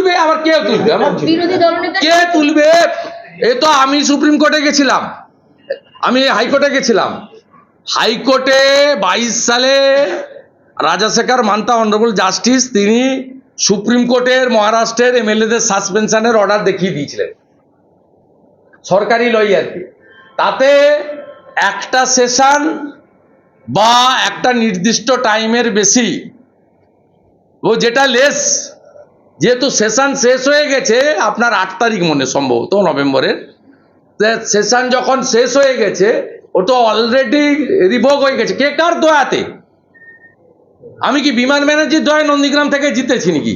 উঠবে আবার কে তুলবে? আমার কে তুলবে? এ তো আমি সুপ্রিম কোর্টে গেছিলাম। আমি হাইকোর্টে গেছিলাম। হাইকোর্টে বাইশ সালে রাজাশেখর মান্তা অনারেবল জাস্টিস তিনি সুপ্রিম কোর্টের মহারাষ্ট্রের এমএলএদের সাসপেনশনের অর্ডার দেখিয়ে দিয়েছিলেন। সরকারি লয়ারকে তাতে একটা সেশন বা একটা নির্দিষ্ট টাইমের বেশি ও যেটা লেস যেহেতু সেশন শেষ হয়ে গেছে, আপনার আট তারিখ মনে সম্ভবত নভেম্বরের। সেশন যখন শেষ হয়ে গেছে, ও তো অলরেডি রিভোক হয়ে গেছে। কে কার দয়াতে? আমি কি বিমান ব্যানার্জির দয়ায় নন্দীগ্রাম থেকে জিতেছি নাকি?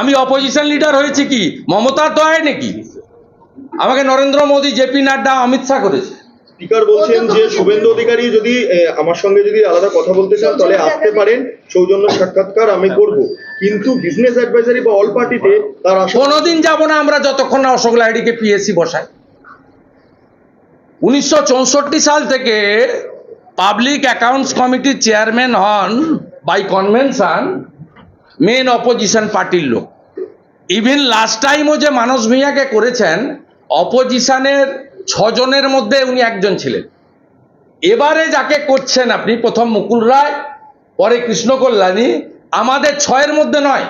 আমি অপোজিশন লিডার হয়েছি কি? মমতার দয়ায় নাকি? আমাকে নরেন্দ্র মোদী জেপি নাড্ডা, অমিত শাহ করেছে। স্পিকার বলছেন যে শুভেন্দু অধিকারী যদি আমার সঙ্গে যদি আলাদা কথা বলতে চান তাহলে আসতে পারেন। সৌজন্য সাক্ষাৎকার আমি করব। কিন্তু বিজনেস অ্যাডভাইজারি বা অল পার্টিতে তার কোনোদিন যাব না আমরা যতক্ষণ না অশোক লাহিড়িকে পিএসসি বসাই। উনিশশো চৌষট্টি সাল থেকে পাবলিক অ্যাকাউন্টস কমিটির চেয়ারম্যান হন বাই কনভেনশন মেন অপোজিশন পার্টির লোক। ইভেন লাস্ট টাইমও যে মানস ভূঁইয়াকে করেছেন অপোজিশনের ছজনের মধ্যে উনি একজন ছিলেন। এবারে যাকে করছেন আপনি, প্রথম মুকুল রায়, পরে কৃষ্ণ কল্যাণী, আমাদের ছয়ের মধ্যে নয়।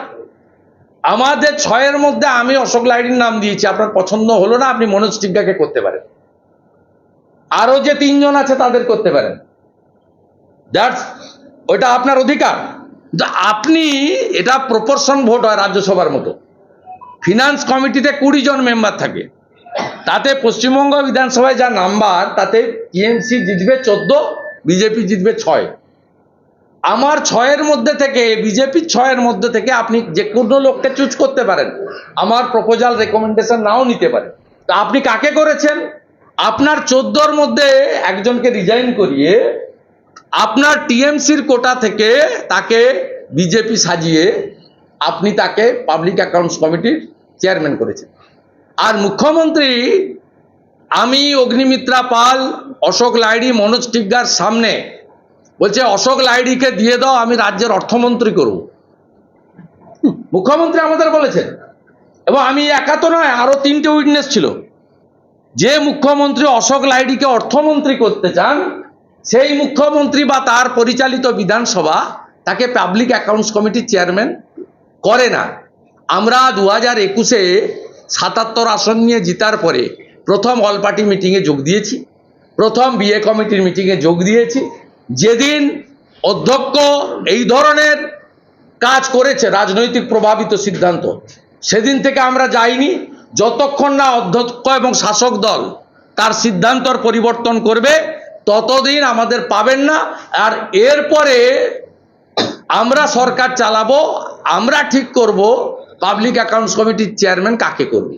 আমাদের ছয়ের মধ্যে আমি অশোক লাহিড়ির নাম দিয়েছি, আপনার পছন্দ হলো না, আপনি মনোজ টিগ্গাকে করতে পারেন। আরও যে তিনজন আছে তাদের করতে পারেন। দ্যাটস ওইটা আপনার অধিকার। আপনি, এটা প্রপোর্শন ভোট হয় রাজ্যসভার মতো। ফিনান্স কমিটিতে কুড়ি জন মেম্বার থাকে। তাতে পশ্চিমবঙ্গ বিধানসভায় যা নাম্বার, তাতে টিএমসি জিতবে চোদ্দ, বিজেপি জিতবে ছয়। আমার ছয়ের মধ্যে থেকে বিজেপির ছয়ের মধ্যে থেকে আপনি যে কোনো লোককে চুজ করতে পারেন। আমার প্রপোজাল রেকমেন্ডেশন নাও নিতে পারেন। তা আপনি কাকে করেছেন? আপনার চোদ্দোর মধ্যে একজনকে রিজাইন করিয়ে আপনার টিএমসির কোটা থেকে তাকে বিজেপি সাজিয়ে আপনি তাকে পাবলিক অ্যাকাউন্টস কমিটির চেয়ারম্যান করেছেন। আর মুখ্যমন্ত্রী, আমি অগ্নিমিত্রা পাল, অশোক লাইড়ি মনোজ টিগ্গার সামনে। বলছে, অশোক লাইড়িকে দিয়ে দাও, আমি রাজ্যের অর্থমন্ত্রী করব। মুখ্যমন্ত্রী আমাদের বলেছেন। এবং আমি একা তো নয়, আরও তিনটে উইটনেস ছিল। যে মুখ্যমন্ত্রী অশোক লাইড়িকে অর্থমন্ত্রী করতে চান, সেই মুখ্যমন্ত্রী বা তার পরিচালিত বিধানসভা তাকে পাবলিক অ্যাকাউন্টস কমিটির চেয়ারম্যান করে না। আমরা দু হাজার একুশে সাতাত্তর আসন নিয়ে জিতার পরে প্রথম অল পার্টি মিটিংয়ে যোগ দিয়েছি, প্রথম বিএ কমিটির মিটিংয়ে যোগ দিয়েছি। যেদিন অধ্যক্ষ এই ধরনের কাজ করেছে, রাজনৈতিক প্রভাবিত সিদ্ধান্ত, সেদিন থেকে আমরা যাইনি। যতক্ষণ না অধ্যক্ষ এবং শাসক দল তার সিদ্ধান্তর পরিবর্তন করবে, ততদিন আমাদের পাবেন না। আর এরপরে আমরা সরকার চালাবো, আমরা ঠিক করব পাবলিক অ্যাকাউন্টস কমিটির চেয়ারম্যান কাকে করবে?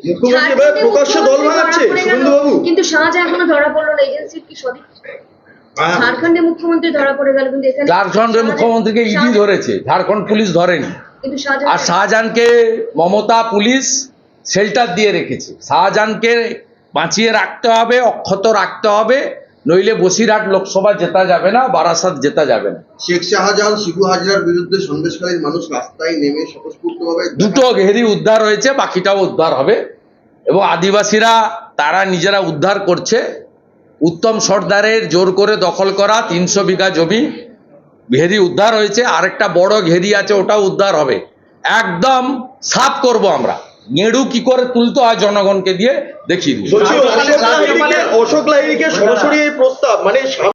প্রকাশ্যে দল ভাঙাচ্ছে বাবু। কিন্তু শাহজাহান এখনও ধরা পড়ল না এজেন্সির কি সঠিক ঝাড়খণ্ডে মুখ্যমন্ত্রী ধরা পড়ে গেল কিন্তু এখানে ঝাড়খণ্ডের মুখ্যমন্ত্রীকে ইডি ধরেছে ঝাড়খণ্ড পুলিশ ধরেনি। কিন্তু আর শাহজাহান শাহজাহানকে মমতা পুলিশ শেল্টার দিয়ে রেখেছে। শাহজাহানকে বাঁচিয়ে রাখতে হবে অক্ষত রাখতে হবে নইলে বসিরহাট লোকসভা জেতা যাবে না বারাসাত জেতা যাবে না। শেখ শাহজাহান শিবু হাজরার বিরুদ্ধে সন্দেশকালীন মানুষ রাস্তায় নেমে স্বতঃস্ফূর্তভাবে দুটো ঘেরি উদ্ধার হয়েছে বাকিটাও উদ্ধার হবে। এবং আদিবাসীরা তারা নিজেরা উদ্ধার করছে। উত্তম সর্দারের জোর করে দখল করা তিনশো বিঘা জমি ঘেরি উদ্ধার হয়েছে। আরেকটা বড় ঘেরি আছে ওটাও উদ্ধার হবে। একদম সাফ করব আমরা। গেঁড়ু কি করে তুলতো হয় জনগণকে দিয়ে দেখিয়ে দিল। বলছি অশোক লাহিড়িকে অশোক লাহিড়িকে সরাসরি এই প্রস্তাব মানে